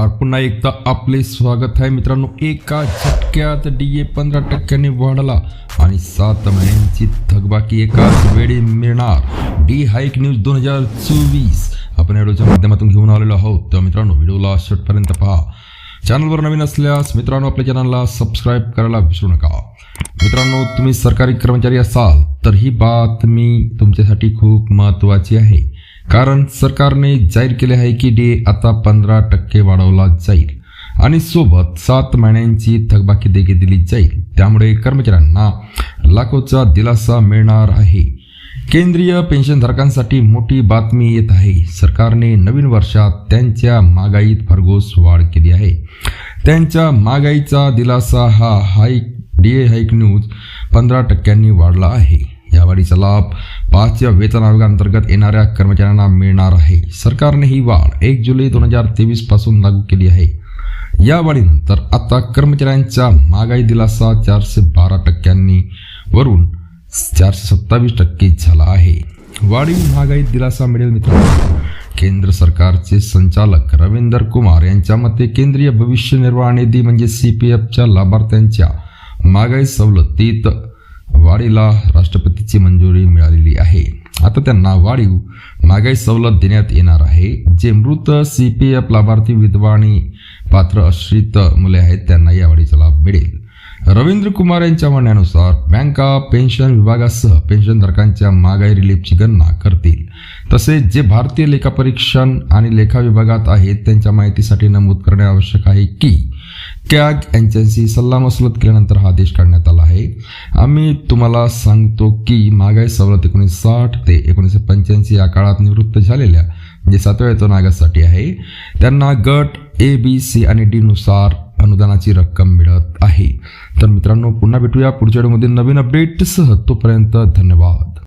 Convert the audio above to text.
नमस्कार. पुन्हा एकदा आपले स्वागत आहे मित्रांनो. एका झटक्यात डी ए पंधरा टक्क्याने वाढला आणि सात महिन्यांची थकबाकी एकाच वेळी मिळणार. डी हाईक न्यूज दोन हजार चोवीस. आपण व्हिडिओच्या माध्यमातून घेऊन आलेलो आहोत. तर मित्रांनो व्हिडिओला शेवटपर्यंत पहा. चॅनलवर नवीन असल्यास मित्रांनो आपल्या चॅनलला सबस्क्राईब करायला विसरू नका. मित्रांनो तुम्ही सरकारी कर्मचारी असाल तर ही बातमी तुमच्यासाठी खूप महत्त्वाची आहे. कारण सरकारने जाहीर केले आहे की डे आता पंधरा टक्के वाढवला जाईल. आणि सोबत सात महिन्यांची थकबाकी देखील दिली जाईल. त्यामुळे कर्मचाऱ्यांना लाखोचा दिलासा मिळणार आहे. केंद्रीय पेन्शनधारकांसाठी मोठी बातमी येत आहे. सरकारने नवीन वर्षात त्यांच्या महागाईत भरघोस वाढ केली आहे. त्यांच्या महागाईचा दिलासा हा hike D A hike news पंधरा टक्क्यांनी वाढला आहे. या वाढीचा लाभ पाचच्या वेतन आयोगाअंतर्गत येणाऱ्या कर्मचाऱ्यांना मिळणार आहे. सरकारने ही वाढ एक जुलै दोन हजार तेवीसपासून लागू केली आहे. या वाढीनंतर आता कर्मचाऱ्यांच्या महागाई दिलासा चारशे बारा टक्क्यांनी वरून चारशे सत्तावीस टक्के झाला आहे. वाढीव महागाई दिलासा मिळेल मित्रांनो. केंद्र सरकारचे संचालक रवींदर कुमार यांच्या मते केंद्रीय भविष्य निर्वाह निधी म्हणजे सी पी एफच्या लाभार्थ्यांच्या महागाई सवलतीत वाढीला राष्ट्रपतीचे मंजुरी मिळालेली आहे आता त्यांना वाढीव महागाई सवलत देण्यात येणार आहे. जे मृत सी पी एफ लाभार्थी विधवा आणि पात्र आश्रित मुले आहेत त्यांना या वाढीचा लाभ मिळेल. रवींद्र कुमार यांच्या म्हणण्यानुसार बँका पेन्शन विभागासह पेन्शनधारकांच्या महागाई रिलीफची गणना करतील. तसेच जे भारतीय लेखापरीक्षण आणि लेखा विभागात आहेत त्यांच्या माहितीसाठी नमूद करणे आवश्यक आहे की कॅग यांच्याशी सल्लामसलत केल्यानंतर हा आदेश काढण्यात आला आहे. आम्ही तुम्हाला सांगतो की महागाई सवलत एकोणीसशे साठ ते एकोणीसशे पंच्याऐंशी या काळात निवृत्त झालेल्या म्हणजे सातव्या वेतन आयोगासाठी आहे. त्यांना गट ए बी सी आणि डी नुसार अनुदानाची रक्कम मिळत आहे. तर मित्रांनो पुन्हा भेटूया पुढच्या व्हिडिओमध्ये नवीन अपडेटसह तोपर्यंत धन्यवाद.